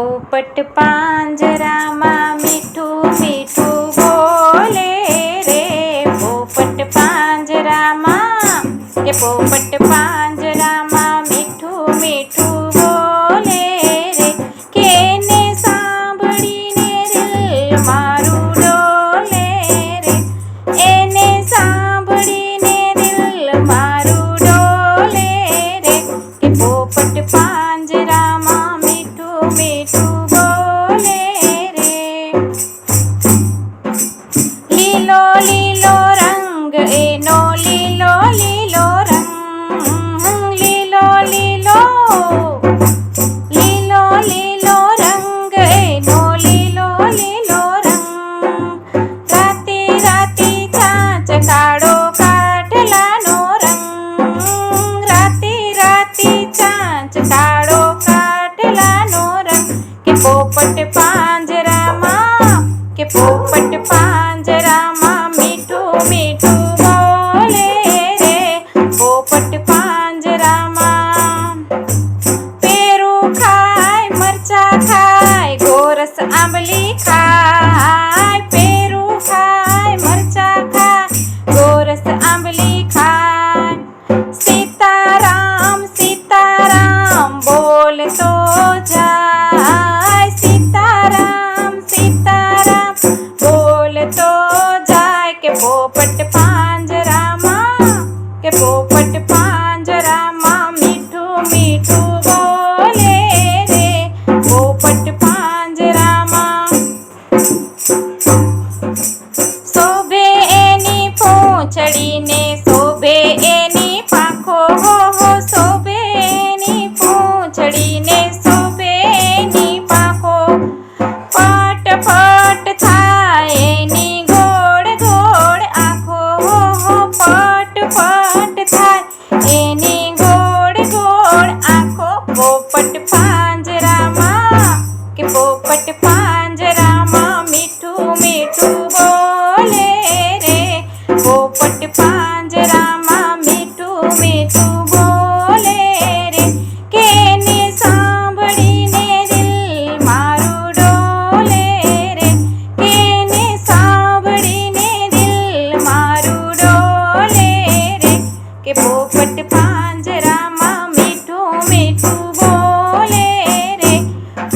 પોપટ પાંજરામાં મીઠું મીઠું બોલે રે. પોપટ પાંજરામાં કે પોપટ પાંજરામાં મીઠું મીઠું બોલે રે. કેને સાંભળીને દિલ મારું ડોલે રે. એને સાંભળીને દિલ મારું ડોલે રે. કે પોપટ પાંજરામાં પોપટ પાંજરામાં કે પોપટ પાંજરામાં મીઠું મીઠું બોલે રે પોપટ પાંજરામાં. પેરું ખાય, મરચા ખાય, ગોરસ આંબલી ખાય, પેરું ખાય, મરચા ખાય, ગોરસ આંબલી ખાય. સીતારામ સીતારામ બોલતો જાય પોપટ પાંજરામાં મીઠું મીઠું બોલે રે. પાંજરામાં શોભે એની પૂંછડીને, શોભે એની પાંખો, હો હો, શોભે એની પૂંછડીને, શોભે એની પાંખો. થાય એની ગોળ ગોળ આંખો પટ થાય. એની ગોળ ગોળ આંખો પોપટ પાંજરામાં પાંજરામાં મીઠું મીઠું બોલે રે.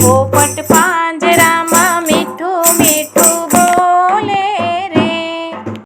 પોપટ પાંજરા